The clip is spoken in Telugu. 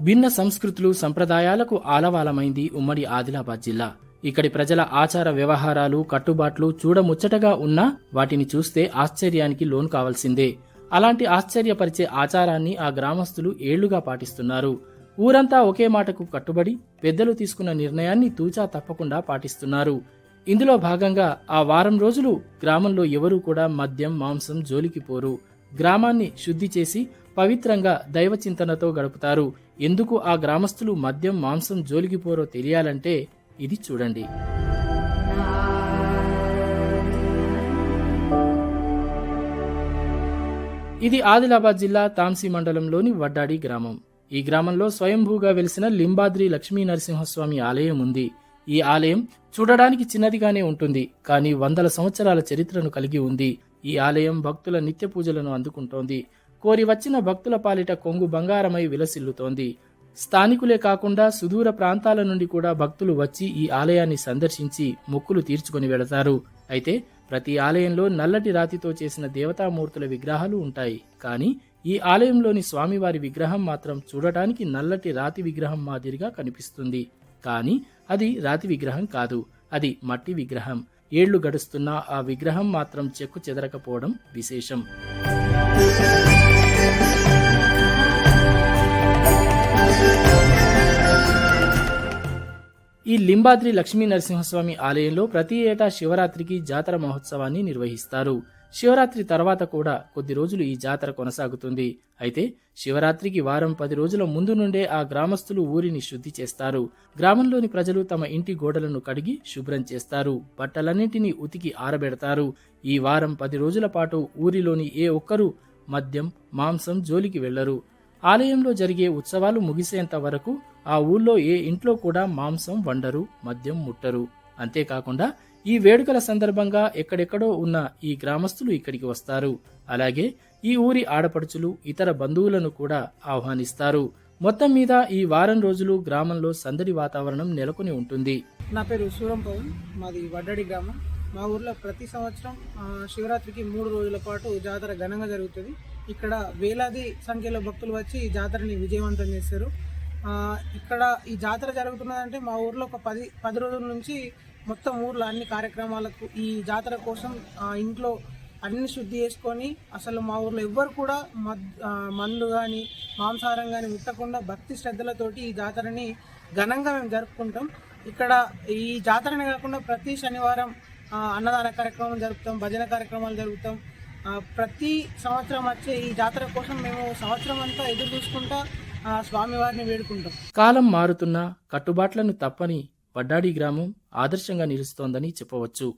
భిన్న సంస్కృతులు సంప్రదాయాలకు ఆలవాలమైంది ఉమ్మడి ఆదిలాబాద్ జిల్లా. ఇక్కడి ప్రజల ఆచార వ్యవహారాలు కట్టుబాట్లు చూడముచ్చటగా ఉన్నా వాటిని చూస్తే ఆశ్చర్యానికి లోన్ కావాల్సిందే. అలాంటి ఆశ్చర్యపరిచే ఆచారాన్ని ఆ గ్రామస్తులు ఏళ్ళుగా పాటిస్తున్నారు. ఊరంతా ఒకే మాటకు కట్టుబడి పెద్దలు తీసుకున్న నిర్ణయాన్ని తూచా తప్పకుండా పాటిస్తున్నారు. ఇందులో భాగంగా ఆ వారం రోజులు గ్రామంలో ఎవరూ కూడా మద్యం మాంసం జోలికి పోరు. గ్రామాన్ని శుద్ధి చేసి పవిత్రంగా దైవ చింతనతో గడుపుతారు. ఎందుకు ఆ గ్రామస్తులు మద్యం మాంసం జోలికి పోరో తెలియాలంటే ఇది చూడండి. ఇది ఆదిలాబాద్ జిల్లా తాంసీ మండలంలోని వడ్డాడి గ్రామం. ఈ గ్రామంలో స్వయంభూగా వెలిసిన లింబాద్రి లక్ష్మీ నరసింహస్వామి ఆలయం ఉంది. ఈ ఆలయం చూడడానికి చిన్నదిగానే ఉంటుంది కానీ వందల సంవత్సరాల చరిత్రను కలిగి ఉంది. ఈ ఆలయం భక్తుల నిత్య పూజలను అందుకుంటోంది. కోరి వచ్చిన భక్తుల పాలిట కొంగు బంగారమై విలసిల్లుతోంది. స్థానికులే కాకుండా సుదూర ప్రాంతాల నుండి కూడా భక్తులు వచ్చి ఈ ఆలయాన్ని సందర్శించి మొక్కులు తీర్చుకొని వెళతారు. అయితే ప్రతి ఆలయంలో నల్లటి రాతితో చేసిన దేవతామూర్తుల విగ్రహాలు ఉంటాయి. కానీ ఈ ఆలయంలోని స్వామివారి విగ్రహం మాత్రం చూడటానికి నల్లటి రాతి విగ్రహం మాదిరిగా కనిపిస్తుంది. కానీ అది రాతి విగ్రహం కాదు. అది మట్టి విగ్రహం. ఏళ్ళు గడుస్తున్నా ఆ విగ్రహం మాత్రం చెక్కు చెదరకపోవడం విశేషం. ఈ లింబాద్రి లక్ష్మీ నరసింహస్వామి ఆలయంలో ప్రతి ఏటా శివరాత్రికి జాతర మహోత్సవాన్ని నిర్వహిస్తారు. శివరాత్రి తర్వాత కూడా కొద్ది రోజులు ఈ జాతర కొనసాగుతుంది. అయితే శివరాత్రికి వారం పది రోజుల ముందు నుండే ఆ గ్రామస్తులు ఊరిని శుద్ధి చేస్తారు. గ్రామంలోని ప్రజలు తమ ఇంటి గోడలను కడిగి శుభ్రం చేస్తారు. బట్టలన్నింటినీ ఉతికి ఆరబెడతారు. ఈ వారం పది రోజుల పాటు ఊరిలోని ఏ ఒక్కరూ మద్యం మాంసం జోలికి వెళ్ళరు ఆలయంలో జరిగే ఉత్సవాలు ముగిసేంత వరకు ఆ ఊళ్ళో ఏ ఇంట్లో కూడా మాంసం వండరు మద్యం ముట్టరు. అంతేకాకుండా ఈ వేడుకల సందర్భంగా ఎక్కడెక్కడో ఉన్న ఈ గ్రామస్తులు ఇక్కడికి వస్తారు. అలాగే ఈ ఊరి ఆడపడుచులు ఇతర బంధువులను కూడా ఆహ్వానిస్తారు. మొత్తం మీద ఈ వారం రోజులు గ్రామంలో సందడి వాతావరణం నెలకొని ఉంటుంది. నా పేరు సూరం పవన్ మాది వడ్డడి గ్రామం. మా ఊర్లో ప్రతి సంవత్సరం శివరాత్రికి మూడు రోజుల పాటు జాతర ఘనంగా జరుగుతుంది. ఇక్కడ వేలాది సంఖ్యలో భక్తులు వచ్చి ఈ జాతరని విజయవంతం చేస్తారు. ఇక్కడ ఈ జాతర జరుగుతున్నదంటే మా ఊర్లో ఒక పది పది రోజుల నుంచి మొత్తం ఊర్లో అన్ని కార్యక్రమాలకు ఈ జాతర కోసం ఇంట్లో అన్ని శుద్ధి చేసుకొని అసలు మా ఊర్లో ఎవ్వరు కూడా మద్ మందు కానీ మాంసాహారం కానీ ముట్టకుండా భక్తి శ్రద్ధలతోటి ఈ జాతరని ఘనంగా మేము జరుపుకుంటాం. ఇక్కడ ఈ జాతరనే కాకుండా ప్రతి శనివారం అన్నదాన కార్యక్రమం జరుపుతాం భజన కార్యక్రమాలు జరుపుతాం. ప్రతి సంవత్సరం వచ్చే ఈ జాతర కోసం మేము సంవత్సరం అంతా ఎదురు చూసుకుంటా స్వామివారిని వేడుకుంటాం. కాలం మారుతున్నా కట్టుబాట్లను తప్పని పడ్డాడి గ్రామం ఆదర్శంగా నిలుస్తోందని చెప్పవచ్చు.